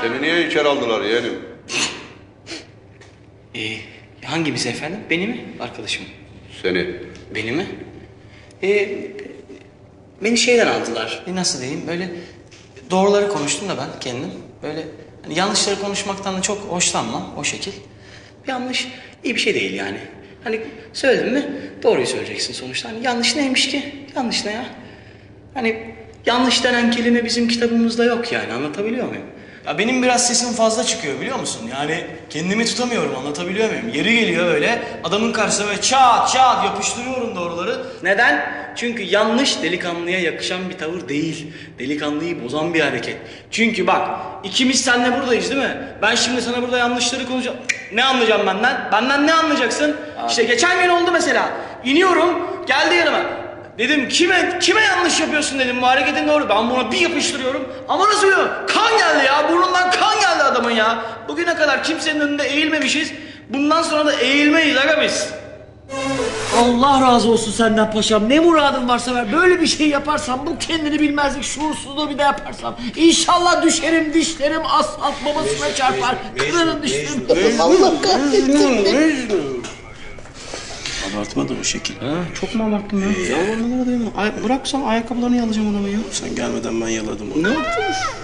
Seni niye içeri aldılar yeğenim? Ee, hangimiz efendim? Beni mi? Arkadaşım. Seni. Beni mi? Ee, beni şeyden aldılar. E, nasıl diyeyim? Böyle doğruları konuştum da ben kendim. Böyle hani yanlışları konuşmaktan da çok hoşlanmam o şekil. Yanlış iyi bir şey değil yani. Hani söyledin mi doğruyu söyleyeceksin sonuçta. Hani yanlış neymiş ki? Yanlış ne ya? Hani yanlış denen kelime bizim kitabımızda yok yani anlatabiliyor muyum? Ya benim biraz sesim fazla çıkıyor biliyor musun? Yani kendimi tutamıyorum anlatabiliyor muyum? Yeri geliyor böyle adamın karşısına böyle çat çat yapıştırıyorum doğruları. Neden? Çünkü yanlış delikanlıya yakışan bir tavır değil. Delikanlıyı bozan bir hareket. Çünkü bak ikimiz seninle buradayız değil mi? Ben şimdi sana burada yanlışları konuşacağım. Ne anlayacağım benden? Benden ne anlayacaksın? İşte geçen gün oldu mesela. İniyorum geldi yanıma. Dedim kime kime yanlış yapıyorsun dedim bu hareketin doğru. Ben buna bir yapıştırıyorum. Ama nasıl ya? Kan geldi ya. Burnundan kan geldi adamın ya. Bugüne kadar kimsenin önünde eğilmemişiz. Bundan sonra da eğilmeyiz aga biz. Allah razı olsun senden paşam. Ne muradın varsa ver. Böyle bir şey yaparsam bu kendini bilmezlik şuursuzluğu bir de yaparsam. İnşallah düşerim dişlerim asfalt babasına çarpar. Kırarım dişlerim. Allah kahretsin. Abartma da o şekil. Ha, çok mu abarttım ya? Ya onlara değil mi? Ay, bıraksam ayakkabılarını yalayacağım ona ben ya. Sen gelmeden ben yaladım onu. Ne yaptın?